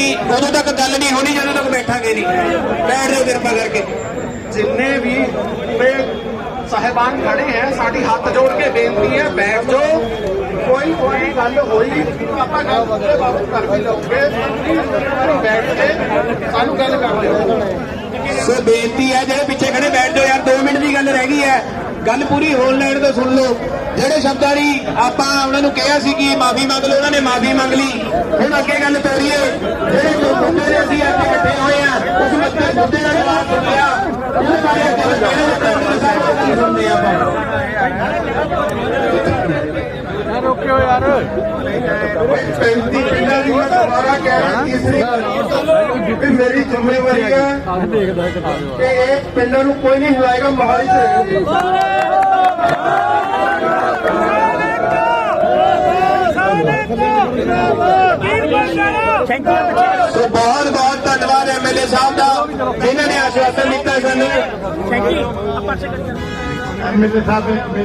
ਜੀ ਉਦੋਂ ਤੱਕ ਗੱਲ ਨਹੀਂ ਹੋਣੀ ਜਦੋਂ ਤੱਕ ਬੈਠਾਂਗੇ ਨਹੀਂ। ਬੈਠ ਜਾਓ ਕਿਰਪਾ ਕਰਕੇ। ਜਿੰਨੇ ਵੀ ਉਰੇ ਸਾਹਿਬਾਨ ਖੜੇ ਹੈ ਸਾਡੀ ਹੱਥ ਜੋੜ ਕੇ ਬੇਨਤੀ ਹੈ ਬੈਠ ਜਾਓ। ਕੋਈ ਕੋਈ ਗੱਲ ਹੋਈ ਆਪਾਂ ਗੱਲ ਉਹਦੇ ਬਾਬਤ ਕਰ ਵੀ ਲਓਗੇ ਬੈਠ ਕੇ ਸਾਨੂੰ ਗੱਲ ਕਰ ਲਿਓ। ਸੋ ਬੇਨਤੀ ਹੈ ਜਿਹੜੇ ਪਿੱਛੇ ਖੜੇ ਬੈਠ ਜਾਓ ਯਾਰ 2 ਮਿੰਟ ਦੀ ਗੱਲ ਰਹਿ ਗਈ ਹੈ। ਗੱਲ ਪੂਰੀ ਹੋਣ ਲੈਣ ਤੋਂ ਸੁਣ ਲਓ। ਜਿਹੜੇ ਸ਼ਬਦਾਂ ਦੀ ਆਪਾਂ ਉਹਨਾਂ ਨੂੰ ਕਿਹਾ ਸੀ ਕਿ ਮਾਫੀ ਮੰਗ ਲਓ ਉਹਨਾਂ ਨੇ ਮਾਫੀ ਮੰਗ ਲਈ। ਹੁਣ ਅੱਗੇ ਗੱਲ ਆ ਆਪਾਂ ਪੈਂਤੀ ਪਿੰਡਾਂ ਦੀ ਮੈਂ ਦੁਬਾਰਾ ਕਹਿ ਰਿਹਾ ਤੀਸਰੀ ਕਿ ਮੇਰੀ ਜ਼ਿੰਮੇਵਾਰੀ ਹੈ ਕਿ ਇਹ ਪਿੰਡਾਂ ਨੂੰ ਕੋਈ ਨਹੀਂ ਹਿਲਾਏਗਾ ਮਹਾਲੀ ਚ ਰਹੇਗੀ ਸੋ ਬਹੁਤ ਬਹੁਤ ਧੰਨਵਾਦ ਐਮਐਲਏ ਸਾਹਿਬ ਦਾ ਜਿਨ੍ਹਾਂ ਨੇ ਆਸ਼ਵਾਸਨ ਦਿੱਤਾ ਸਾਨੂੰ। ਐਮਐਲਏ ਸਾਹਿਬ